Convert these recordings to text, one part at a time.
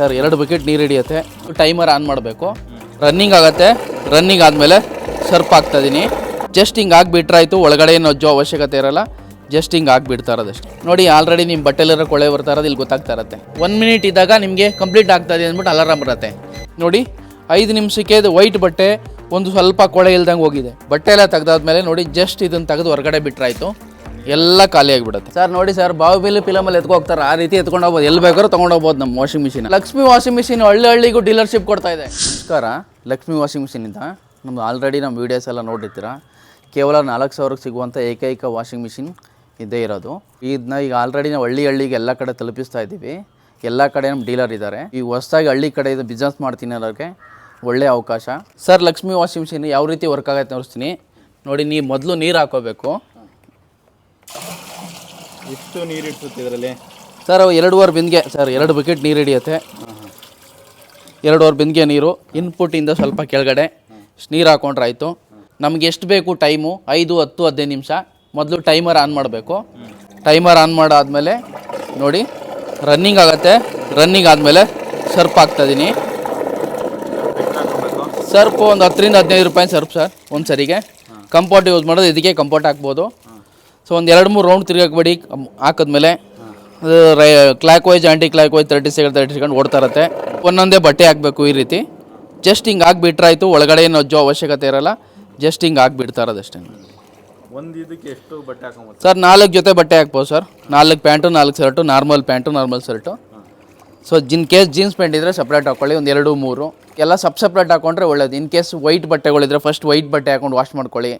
Sir, ಎರಡು bucket ನೀರು ಹಿಡಿಯುತ್ತೆ. ಟೈಮರ್ ಆನ್ ಮಾಡಬೇಕು. ರನ್ನಿಂಗ್ ಆಗುತ್ತೆ. ರನ್ನಿಂಗ್ ಆದಮೇಲೆ ಸರ್ಪ್ ಹಾಕ್ತಾಯಿದ್ದೀನಿ ಜಸ್ಟ್ ಹಿಂಗೆ ಆಗಿಬಿಟ್ರಾಯ್ತು ಒಳಗಡೆ ಏನು ಅಜ್ಜೋ ಅವಶ್ಯಕತೆ ಇರಲ್ಲ. ಜಸ್ಟ್ ಹಿಂಗೆ ಆಗಿಬಿಡ್ತಾ ಇರೋದಷ್ಟೇ. ನೋಡಿ ಆಲ್ರೆಡಿ ನಿಮ್ಮ ಬಟ್ಟೆಲಿರೋ ಕೊಳೆ ಬರ್ತಾ ಇರೋದು ಇಲ್ಲಿ ಗೊತ್ತಾಗ್ತಾ ಇರುತ್ತೆ. ಒನ್ ಮಿನಿಟ್ ಇದ್ದಾಗ ನಿಮಗೆ ಕಂಪ್ಲೀಟ್ ಆಗ್ತಾ ಅಂದ್ಬಿಟ್ಟು ಅಲಾರಾಮ್ ಬರುತ್ತೆ. ನೋಡಿ, ಐದು ನಿಮಿಷಕ್ಕೆ ಇದು ವೈಟ್ ಬಟ್ಟೆ, ಒಂದು ಸ್ವಲ್ಪ ಕೊಳೆ ಇಲ್ದಂಗೆ ಹೋಗಿದೆ. ಬಟ್ಟೆ ಎಲ್ಲ ತೆಗ್ದಾದ್ಮೇಲೆ ನೋಡಿ ಜಸ್ಟ್ ಇದನ್ನು ತೆಗೆದು ಹೊರಗಡೆ ಬಿಟ್ರಾಯ್ತು ಎಲ್ಲ ಖಾಲಿ ಆಗಿಬಿಡುತ್ತೆ. ಸರ್, ನೋಡಿ ಸರ್, ಬಾಹುಬಲಿ ಫಿಲಮಲ್ಲಿ ಎತ್ಕೊ ಹೋಗ್ತಾರೆ. ಆ ರೀತಿ ಎತ್ಕೊಂಡು ಹೋಗ್ಬೋದು. ಎಲ್ಲಿ ಬೇಕಾದ್ರೂ ತಗೊಂಡು ಹೋಗ್ಬೋದು ನಮ್ಮ washing machine. Lakshmi washing machine ಹಳ್ಳಿ ಹಳ್ಳಿಗೂ ಡೀಲರ್ಶಿಪ್ ಕೊಡ್ತಾ ಇದೆ. ನಮಸ್ಕಾರ. ಲಕ್ಷ್ಮಿ ವಾಷಿಂಗ್ ಮಿಷಿನಿಂದ ನಮ್ದು ಆಲ್ರೆಡಿ ನಮ್ಮ ವೀಡಿಯೋಸ್ ಎಲ್ಲ ನೋಡಿರ್ತೀರಾ? ಕೇವಲ ನಾಲ್ಕು ಸಾವಿರಕ್ಕೆ ಸಿಗುವಂಥ ಏಕೈಕ ವಾಷಿಂಗ್ ಮಿಷಿನ್ ಇದೇ ಇರೋದು. ಇದನ್ನ ಈಗ ಆಲ್ರೆಡಿ ನಾವು ಹಳ್ಳಿ ಹಳ್ಳಿಗೆ ಎಲ್ಲ ಕಡೆ ತಲುಪಿಸ್ತಾ ಇದ್ದೀವಿ. ಎಲ್ಲ ಕಡೆ ನಮ್ಮ ಡೀಲರ್ ಇದ್ದಾರೆ. ಈ ಹೊಸದಾಗಿ ಹಳ್ಳಿ ಕಡೆ ಇದು ಬಿಸ್ನೆಸ್ ಮಾಡ್ತೀನಿ ಅನ್ನೋರಿಗೆ ಒಳ್ಳೆಯ ಅವಕಾಶ. ಸರ್, ಲಕ್ಷ್ಮಿ ವಾಷಿಂಗ್ ಮಿಷಿನ್ ಯಾವ ರೀತಿ ವರ್ಕ್ ಆಗುತ್ತೆ ತೋರಿಸ್ತೀನಿ. ನೋಡಿ ನೀವು ಮೊದಲು ನೀರು ಹಾಕೋಬೇಕು. ಎಷ್ಟು ನೀರು ಇಟ್ಟಿರುತ್ತೆ ಇದರಲ್ಲಿ? ಸರ್, ಅವು ಎರಡೂವರೆ ಬಿಂದಿಗೆ, ಸರ್, ಎರಡು ಬಕೆಟ್ ನೀರು ಹಿಡಿಯುತ್ತೆ. ಎರಡೂವರೆ ಬಿಂದಿಗೆ ನೀರು ಇನ್ಪುಟಿಂದ ಸ್ವಲ್ಪ ಕೆಳಗಡೆ ನೀರು ಹಾಕೊಂಡ್ರೆ ಆಯಿತು. ನಮ್ಗೆ ಎಷ್ಟು ಬೇಕು ಟೈಮು ಐದು, ಹತ್ತು, ಹದಿನೈದು ನಿಮಿಷ. ಮೊದಲು ಟೈಮರ್ ಆನ್ ಮಾಡಬೇಕು. ಟೈಮರ್ ಆನ್ ಮಾಡಾದ್ಮೇಲೆ ನೋಡಿ ರನ್ನಿಂಗ್ ಆಗುತ್ತೆ. ರನ್ನಿಂಗ್ ಆದಮೇಲೆ ಸರ್ಪ್ ಹಾಕ್ತಾಯಿದ್ದೀನಿ ಸರ್ಪ್ ಒಂದು ಹತ್ತರಿಂದ ಹದಿನೈದು ರೂಪಾಯಿ ಸರ್ಪ್, ಸರ್ ಒಂದು ಸರಿಗೆ ಕಂಫರ್ಟ್ ಯೂಸ್ ಮಾಡೋದು, ಇದಕ್ಕೆ ಕಂಫರ್ಟ್ ಹಾಕ್ಬೋದು. ಸೊ ಒಂದು ಎರಡು ಮೂರು ರೌಂಡ್ ತಿರುಗಾಕ್ಬೇಡಿ ಹಾಕಿದ್ಮೇಲೆ ಅದು Rai clockwise anticlockwise thirty second thirty second ಓಡ್ತಾ ಇರುತ್ತೆ. ಒಂದೊಂದೇ ಬಟ್ಟೆ ಹಾಕಬೇಕು ಈ ರೀತಿ. ಜಸ್ಟ್ ಹಿಂಗೆ ಆಗಿಬಿಟ್ರಾಯ್ತು ಒಳಗಡೆ ಏನು ಅಜ್ಜೋ ಅವಶ್ಯಕತೆ ಇರಲ್ಲ ಜಸ್ಟ್ ಹಿಂಗೆ ಆಗಿಬಿಡ್ತಾ ಇರೋದಷ್ಟೇ ಒಂದು ಇದಕ್ಕೆ ಎಷ್ಟು ಬಟ್ಟೆ ಹಾಕೊಬೋದು ಸರ್ ನಾಲ್ಕು ಜೊತೆ ಬಟ್ಟೆ ಹಾಕ್ಬೋದು ಸರ್. ನಾಲ್ಕು ಪ್ಯಾಂಟು ನಾಲ್ಕು shirt normal pant normal shirt so ಜಿನ್ ಕೇಸ್ ಜೀನ್ಸ್ ಪ್ಯಾಂಟ್ ಇದ್ದರೆ ಸಪ್ರೇಟ್ ಹಾಕ್ಕೊಳ್ಳಿ ಒಂದು ಎರಡು ಮೂರು. ಎಲ್ಲ ಸಪ್ ಸಪ್ರೇಟ್ ಹಾಕೊಂಡ್ರೆ ಒಳ್ಳೇದು. ಇನ್ ಕೇಸ್ ವೈಟ್ ಬಟ್ಟೆಗಳಿದ್ರೆ ಫಸ್ಟ್ ವೈಟ್ ಬಟ್ಟೆ ಹಾಕೊಂಡು ವಾಶ್ ಮಾಡ್ಕೊಳ್ಳಿ.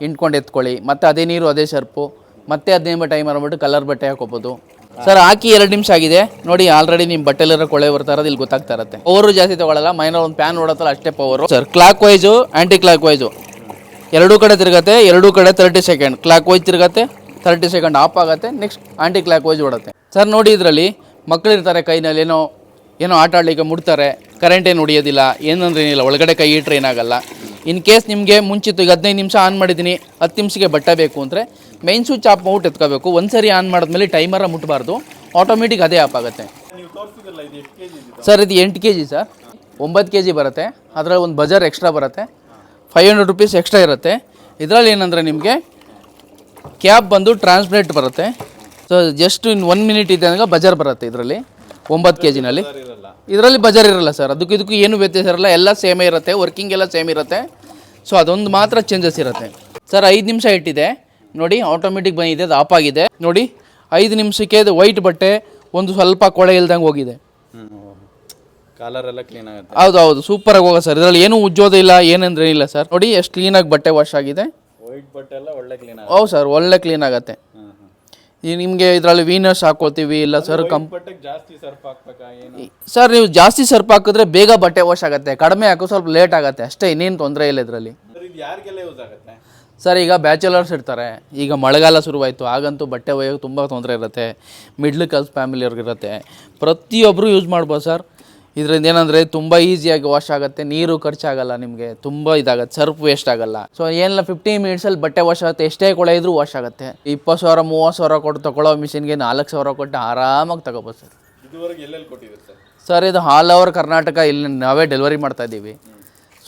ಇಂಟ್ಕೊಂಡು ಎತ್ಕೊಳ್ಳಿ. ಮತ್ತೆ ಅದೇ ನೀರು, ಅದೇ ಸರ್ಪು ಮತ್ತೆ ಹದಿನೈದು ಟೈಮ್ ಮಾಡ್ಬಿಟ್ಟು ಕಲರ್ ಬಟ್ಟೆ ಹಾಕೋಬೋದು. ಸರ್ ಹಾಕಿ ಎರಡು ನಿಮಿಷ ಆಗಿದೆ. ನೋಡಿ ಆಲ್ರೆಡಿ ನಿಮ್ಮ ಬಟ್ಟೆಲಿರೋ ಕೊಳೆ ಬರ್ತಾ ಇಲ್ಲಿ ಗೊತ್ತಾಗ್ತಾ ಇರುತ್ತೆ. ಪವರು ಜಾಸ್ತಿ ತಗೊಳ್ಳಲ್ಲ ಮೈನರ್ ಒಂದು ಪ್ಯಾನ್ ಓಡತ್ತಲ್ಲ ಅಷ್ಟೇ ಪವರು ಸರ್ ಕ್ಲಾಕ್ ವೈಸು ಆ್ಯಂಟಿ ಕ್ಲಾಕ್ ವೈಸು ಎರಡೂ ಕಡೆ ತಿರುಗತ್ತೆ, ಎರಡೂ ಕಡೆ ತರ್ಟಿ ಸೆಕೆಂಡ್ ಕ್ಲಾಕ್ ವೈಸ್ ತಿರುಗತ್ತೆ ತರ್ಟಿ ಸೆಕೆಂಡ್ ಆಫ್ ಆಗುತ್ತೆ ನೆಕ್ಸ್ಟ್ ಆ್ಯಂಟಿ ಕ್ಲಾಕ್ ವೈಸ್ ಓಡುತ್ತೆ. ಸರ್ ನೋಡಿ ಇದರಲ್ಲಿ ಮಕ್ಕಳಿರ್ತಾರೆ ಕೈನಲ್ಲಿ, ಏನೋ ಏನೋ ಆಟ ಆಡಲಿಕ್ಕೆ ಮುಡ್ತಾರೆ ಕರೆಂಟ್ ಏನು ಹೊಡಿಯೋದಿಲ್ಲ ಏನಂದ್ರೆ ಏನಿಲ್ಲ ಒಳಗಡೆ ಕೈ ಇಟ್ಟರೆ ಏನಾಗಲ್ಲ. ಇನ್ ಕೇಸ್ ನಿಮಗೆ ಮುಂಚಿತ ಈಗ ಹದಿನೈದು ನಿಮಿಷ ಆನ್ ಮಾಡಿದ್ದೀನಿ, ಹತ್ತು ನಿಮಿಷಕ್ಕೆ ಬಟ್ಟೆ ಬೇಕು ಅಂದರೆ ಮೈನ್ ಸ್ವಿಚ್ ಆಫ್ ಔಟ್ ಎತ್ಕೋಬೇಕು. ಒಂದು ಸರಿ ಆನ್ ಮಾಡಿದ್ಮೇಲೆ ಟೈಮರ ಮುಟ್ಟಬಾರ್ದು ಆಟೋಮೆಟಿಕ್ ಅದೇ ಆಪ್ ಆಗುತ್ತೆ. ಸರ್ ಇದು ಎಂಟು ಕೆ ಜಿ ಸರ್ ಒಂಬತ್ತು ಕೆ ಜಿ ಬರುತ್ತೆ. ಅದರಲ್ಲಿ ಒಂದು ಬಜಾರ್ ಎಕ್ಸ್ಟ್ರಾ ಬರುತ್ತೆ. ಫೈವ್ ಹಂಡ್ರೆಡ್ ರುಪೀಸ್ ಎಕ್ಸ್ಟ್ರಾ ಇರುತ್ತೆ. ಇದರಲ್ಲಿ ಏನಂದರೆ ನಿಮಗೆ ಕ್ಯಾಬ್ ಬಂದು ಟ್ರಾನ್ಸ್ಪ್ಲೇಟ್ ಬರುತ್ತೆ. So just in one minute ಇದೆ ಅಂದ್ರೆ ಬಜಾರ್ ಬರುತ್ತೆ ಇದರಲ್ಲಿ. ಒಂಬತ್ತು ಕೆ ಜಿನಲ್ಲಿ ಇದರಲ್ಲಿ ಬಜಾರ್ ಇರಲ್ಲ ಸರ್. ಅದಕ್ಕೆ ಇದಕ್ಕೂ ಏನು ವ್ಯತ್ಯಾಸ ಇರಲ್ಲ. ಎಲ್ಲ ಸೇಮೇ ಇರುತ್ತೆ. ವರ್ಕಿಂಗ್ ಎಲ್ಲ ಸೇಮ್ ಇರುತ್ತೆ. ಸೊ ಅದೊಂದು ಮಾತ್ರ ಚೇಂಜಸ್ ಇರುತ್ತೆ. ಸರ್ ಐದು ನಿಮಿಷ ಇಟ್ಟಿದೆ. ನೋಡಿ ಆಟೋಮೆಟಿಕ್ ಬಂದಿದೆ. ಅದು ಆಫ್ ಆಗಿದೆ. ನೋಡಿ ಐದು ನಿಮಿಷಕ್ಕೆ ಅದು ವೈಟ್ ಬಟ್ಟೆ ಒಂದು ಸ್ವಲ್ಪ ಕೊಳೆ ಇಲ್ದಂಗೆ ಹೋಗಿದೆ. ಕಲರ್ ಎಲ್ಲ ಕ್ಲೀನ್ ಆಗುತ್ತೆ. ಹೌದು ಹೌದು. ಆಗಿ ಹೋಗ ಸರ್ ಇದರಲ್ಲಿ ಏನೂ ಉಜ್ಜೋದಿಲ್ಲ ಏನಂದ್ರೆ ಇಲ್ಲ ಸರ್ ನೋಡಿ ಎಷ್ಟು ಕ್ಲೀನಾಗಿ ಬಟ್ಟೆ ವಾಶ್ ಆಗಿದೆ. ವೈಟ್ ಬಟ್ಟೆ ಎಲ್ಲ ಒಳ್ಳೆ ಕ್ಲೀನ್ ಹೌದು ಸರ್ ಒಳ್ಳೆ ಕ್ಲೀನ್ ಆಗುತ್ತೆ. ನಿಮಗೆ ಇದರಲ್ಲಿ ವೀನರ್ಸ್ ಹಾಕೋತೀವಿ ಇಲ್ಲ ಸರ್ ಕಂ ಬಟ್ಟೆಗೆ ಜಾಸ್ತಿ ಸರ್ಫ್ ಹಾಕ್ಬೇಕಾ ಏನು? ಸರ್ ನೀವು ಜಾಸ್ತಿ ಸರ್ಪ್ ಹಾಕಿದ್ರೆ ಬೇಗ ಬಟ್ಟೆ ವಾಶ್ ಆಗುತ್ತೆ ಕಡಿಮೆ ಹಾಕೋ ಸ್ವಲ್ಪ ಲೇಟ್ ಆಗುತ್ತೆ ಅಷ್ಟೇ ಇನ್ನೇನು ತೊಂದರೆ ಇಲ್ಲ ಇದರಲ್ಲಿ. ಇದು ಯಾರಿಗೆಲ್ಲ ಯೂಸ್ ಆಗುತ್ತೆ? ಸರ್ ಈಗ ಬ್ಯಾಚುಲರ್ಸ್ ಇರ್ತಾರೆ ಈಗ ಮಳೆಗಾಲ ಶುರುವಾಯಿತು ಆಗಂತೂ ಬಟ್ಟೆ ಒಯ್ಯೋಕೆ ತುಂಬ ತೊಂದರೆ ಇರುತ್ತೆ ಮಿಡ್ಲ್ ಕ್ಲಾಸ್ ಫ್ಯಾಮಿಲಿಯವ್ರಿಗಿರುತ್ತೆ ಪ್ರತಿಯೊಬ್ಬರು ಯೂಸ್ ಮಾಡ್ಬೋದು ಸರ್. ಇದರಿಂದ ಏನಂದರೆ ತುಂಬ ಈಸಿಯಾಗಿ ವಾಶ್ ಆಗುತ್ತೆ ನೀರು ಖರ್ಚಾಗಲ್ಲ ನಿಮಗೆ ತುಂಬ ಇದಾಗುತ್ತೆ ಸರ್ಫ್ ವೇಸ್ಟ್ ಆಗಲ್ಲ. ಸೊ ಏನಿಲ್ಲ ಫಿಫ್ಟೀನ್ ಮಿನಿಟ್ಸಲ್ಲಿ ಬಟ್ಟೆ ವಾಶ್ ಆಗುತ್ತೆ ಎಷ್ಟೇ ಕೊಳೆ ಇದ್ರೂ ವಾಶ್ ಆಗುತ್ತೆ. ಇಪ್ಪತ್ತು ಸಾವಿರ ಮೂವತ್ತು ಸಾವಿರ ಕೊಟ್ಟು ತೊಗೊಳ್ಳೋ ಮಿಷಿನ್ಗೆ ನಾಲ್ಕು ಸಾವಿರ ಕೊಟ್ಟು ಆರಾಮಾಗಿ ತಗೋಬೋದು ಸರ್. ಸರ್? ಸರ್ ಇದು ಆಲ್ ಓವರ್ ಕರ್ನಾಟಕ ಇಲ್ಲಿ ನಾವೇ ಡೆಲಿವರಿ ಮಾಡ್ತಾ ಇದ್ದೀವಿ.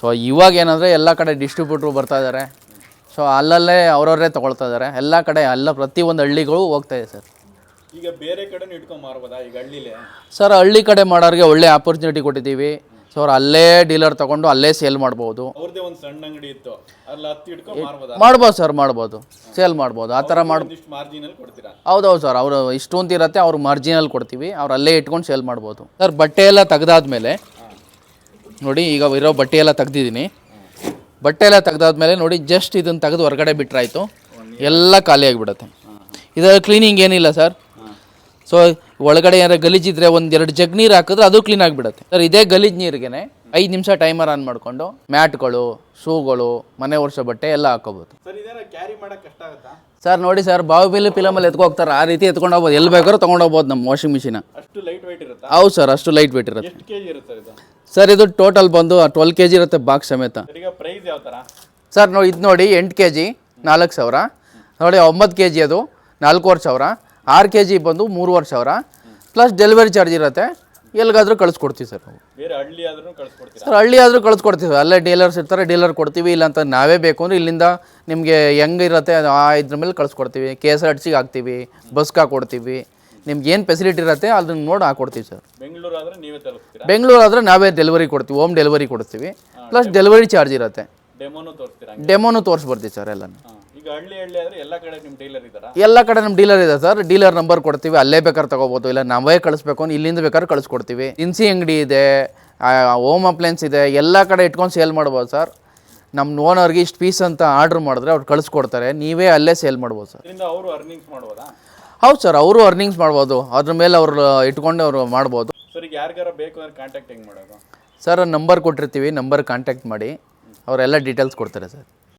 ಸೊ ಇವಾಗ ಏನಂದರೆ ಎಲ್ಲ ಕಡೆ ಡಿಸ್ಟ್ರಿಬ್ಯೂಟ್ರು ಬರ್ತಾ ಇದ್ದಾರೆ ಸೊ ಅಲ್ಲಲ್ಲೇ ಅವರವರೇ ತೊಗೊಳ್ತಾ ಇದ್ದಾರೆ ಎಲ್ಲ ಕಡೆ ಎಲ್ಲ ಪ್ರತಿಯೊಂದು ಹಳ್ಳಿಗಳು ಹೋಗ್ತಾ ಇದೆ ಸರ್. ಈಗ ಬೇರೆ ಕಡೆನೂ ಇಟ್ಕೊಂಡ್ ಮಾರ್ಬೋದಾ ಈಗ ಹಳ್ಳಿಲೇ ಸರ್ ಹಳ್ಳಿ ಕಡೆ ಮಾಡೋರಿಗೆ ಒಳ್ಳೆ ಆಪರ್ಚುನಿಟಿ ಕೊಟ್ಟಿದ್ದೀವಿ. ಸೊ ಅವ್ರು ಅಲ್ಲೇ ಡೀಲರ್ ತಗೊಂಡು ಅಲ್ಲೇ ಸೇಲ್ ಮಾಡ್ಬೋದು. ಒಂದು ಸಣ್ಣ ಅಂಗಡಿ ಇತ್ತು. ಅಲ್ಲಿ ಹತ್ತಿ ಇಟ್ಕೊಂಡ್ ಮಾರ್ಬೋದಾ? ಮಾಡ್ಬೋದು ಸರ್ ಮಾಡ್ಬೋದು. ಸೇಲ್ ಮಾಡ್ಬೋದು. ಆ ಥರ ಮಾಡಿ ಒಂದಿಷ್ಟು ಮಾರ್ಜಿನಲ್ಲಿ ಕೊಡ್ತೀರಾ? ಹೌದೌದು ಸರ್ ಅವರು ಇಷ್ಟೊಂದು ಇರುತ್ತೆ ಅವ್ರು ಮಾರ್ಜಿನಲ್ ಕೊಡ್ತೀವಿ. ಅವ್ರು ಅಲ್ಲೇ ಇಟ್ಕೊಂಡು ಸೇಲ್ ಮಾಡ್ಬೋದು. ಸರ್ ಬಟ್ಟೆ ಎಲ್ಲ ತೆಗ್ದಾದ್ಮೇಲೆ ನೋಡಿ ಈಗ ಇರೋ ಬಟ್ಟೆ ಎಲ್ಲ ತೆಗ್ದಿದ್ದೀನಿ. ಬಟ್ಟೆ ಎಲ್ಲ ತೆಗ್ದಾದ್ಮೇಲೆ ನೋಡಿ ಜಸ್ಟ್ ಇದನ್ನು ತೆಗೆದು ಹೊರಗಡೆ ಬಿಟ್ರಾಯ್ತು. ಎಲ್ಲ ಖಾಲಿ ಆಗಿಬಿಡುತ್ತೆ. ಇದರ ಕ್ಲೀನಿಂಗ್ ಏನಿಲ್ಲ ಸರ್. ಸೊ ಒಳಗಡೆ ಏನಾರ ಗಲೀಜಿದ್ರೆ ಒಂದು ಎರಡು ಜಗ್ ನೀರು ಹಾಕಿದ್ರೆ ಅದು ಕ್ಲೀನ್ ಆಗಿಬಿಡುತ್ತೆ. ಸರ್ ಇದೇ ಗಲೀಜ್ ನೀರಿಗೆ ಐದು ನಿಮಿಷ ಟೈಮರ್ ಆನ್ ಮಾಡಿಕೊಂಡು ಮ್ಯಾಟ್ಗಳು ಶೂಗಳು ಮನೆ ವರ್ಷ ಬಟ್ಟೆ ಎಲ್ಲ ಹಾಕೋಬಹುದು ಸರ್ ನೋಡಿ ಸರ್ ಬಾಹುಬಲಿ ಫಿಲಮಲ್ಲಿ ಎತ್ಕೊ ಹೋಗ್ತಾರೆ ಆ ರೀತಿ ಎತ್ಕೊಂಡು ಹೋಗ್ಬೋದು. ಎಲ್ಲಿ ಬೇಕಾದ್ರೂ ತೊಗೊಂಡು ಹೋಗ್ಬೋದು ನಮ್ಮ ವಾಷಿಂಗ್ ಮಿಷಿನ ಅಷ್ಟು ಲೈಟ್ ವೈಟ್ ಇರುತ್ತಾ? ಹೌದು ಸರ್ ಅಷ್ಟು ಲೈಟ್ ವೇಟ್ ಇರುತ್ತೆ. ಸರ್ ಇದು? ಟೋಟಲ್ ಬಂದು ಟ್ವೆಲ್ ಕೆ ಜಿ ಇರುತ್ತೆ ಬಾಕ್ಸ್ ಸಮೇತ. ಸರ್ ನೋಡಿ ಇದು ನೋಡಿ ಎಂಟು ಕೆ ಜಿ ನಾಲ್ಕು ಸಾವಿರ. ನೋಡಿ ಒಂಬತ್ತು ಕೆ ಜಿ ಅದು ನಾಲ್ಕೂವರೆ ಸಾವಿರ. ಆರು ಕೆ ಜಿ ಬಂದು ಮೂರುವರೆ ಸಾವಿರ ಪ್ಲಸ್ ಡೆಲಿವರಿ ಚಾರ್ಜ್ ಇರುತ್ತೆ. ಎಲ್ಲಿಗಾದರೂ ಕಳಿಸ್ಕೊಡ್ತೀವಿ ಸರ್ ನಾವು. ಬೇರೆ ಹಳ್ಳಿ ಆದ್ರೂ ಕಳ್ಸ್ಕೊಡ್ತೀರಾ? ಸರ್ ಹಳ್ಳಿ ಆದರೂ ಕಳಿಸ್ಕೊಡ್ತೀವಿ. ಅಲ್ಲೇ ಡೀಲರ್ಸ್ ಇರ್ತಾರೆ ಡೀಲರ್ ಕೊಡ್ತೀವಿ ಇಲ್ಲ ಅಂತ ನಾವೇ ಬೇಕು ಅಂದರೆ ಇಲ್ಲಿಂದ ನಿಮಗೆ ಹೆಂಗಿರುತ್ತೆ ಅದು ಆ ಇದ್ರ ಮೇಲೆ ಕಳಿಸ್ಕೊಡ್ತೀವಿ. ಕೆ ಎಸ್ ಆರ್ ಟಿ ಸಿಗೆ ಹಾಕ್ತೀವಿ ಬಸ್ಗೆ ಹಾಕ್ಕೊಡ್ತೀವಿ ನಿಮ್ಗೆ ಏನು ಫೆಸಿಲಿಟಿ ಇರುತ್ತೆ ಅದನ್ನ ನೋಡಿ ಹಾಕ್ಕೊಡ್ತೀವಿ ಸರ್. ಬೆಂಗಳೂರು ಆದ್ರೆ ನೀವೇ ತಲುಪಿಸ್ತೀರಾ ಬೆಂಗಳೂರು ಆದರೆ ನಾವೇ ಡೆಲಿವರಿ ಕೊಡ್ತೀವಿ ಹೋಮ್ ಡೆಲಿವರಿ ಕೊಡ್ತೀವಿ. ಪ್ಲಸ್ ಡೆಲಿವರಿ ಚಾರ್ಜ್ ಇರುತ್ತೆ. ಡೆಮೋನು ತೋರಿಸ್ತೀರಾ ಡೆಮೋನು ತೋರಿಸ್ಬರ್ತೀವಿ ಸರ್ ಎಲ್ಲನೂ. ಎಲ್ಲ ಕಡೆ ನಮ್ಮ ಡೀಲರ್ ಇದೆ ಸರ್. ಡೀಲರ್ ನಂಬರ್ ಕೊಡ್ತೀವಿ. ಅಲ್ಲೇ ಬೇಕಾದ್ರೆ ತಗೋಬೋದು. ಇಲ್ಲ ನಾವೇ ಕಳಿಸ್ಬೇಕು ಇಲ್ಲಿಂದ ಬೇಕಾದ್ರೆ ಕಳಿಸ್ಕೊಡ್ತೀವಿ. ದಿನಸಿ ಅಂಗಡಿ ಇದೆ ಹೋಮ್ ಅಪ್ಲೈನ್ಸ್ ಇದೆ ಎಲ್ಲ ಕಡೆ ಇಟ್ಕೊಂಡು ಸೇಲ್ ಮಾಡ್ಬೋದು ಸರ್. ನಮ್ಮ ಓನರ್ಗೆ ಇಷ್ಟು ಪೀಸ್ ಅಂತ ಆರ್ಡ್ರ್ ಮಾಡಿದ್ರೆ ಅವ್ರು ಕಳಿಸ್ಕೊಡ್ತಾರೆ. ನೀವೇ ಅಲ್ಲೇ ಸೇಲ್ ಮಾಡ್ಬೋದು ಸರ್. ಅವರು ಅರ್ನಿಂಗ್ಸ್ ಮಾಡ್ಬೋದಾ? ಹೌದು ಸರ್ ಅವರು ಅರ್ನಿಂಗ್ಸ್ ಮಾಡ್ಬೋದು. ಅದ್ರ ಮೇಲೆ ಅವರು ಇಟ್ಕೊಂಡು ಅವರು ಮಾಡ್ಬೋದು. ಸರ್ ಈಗ ಯಾರಿಗಾರ ಬೇಕು ಅಂದ್ರೆ ಕಾಂಟ್ಯಾಕ್ಟ್ ಹೆಂಗೆ ಮಾಡೋದು? ಸರ್ ನಂಬರ್ ಕೊಟ್ಟಿರ್ತೀವಿ. ನಂಬರ್ ಕಾಂಟ್ಯಾಕ್ಟ್ ಮಾಡಿ. ಅವರೆಲ್ಲ ಡೀಟೇಲ್ಸ್ ಕೊಡ್ತಾರೆ ಸರ್.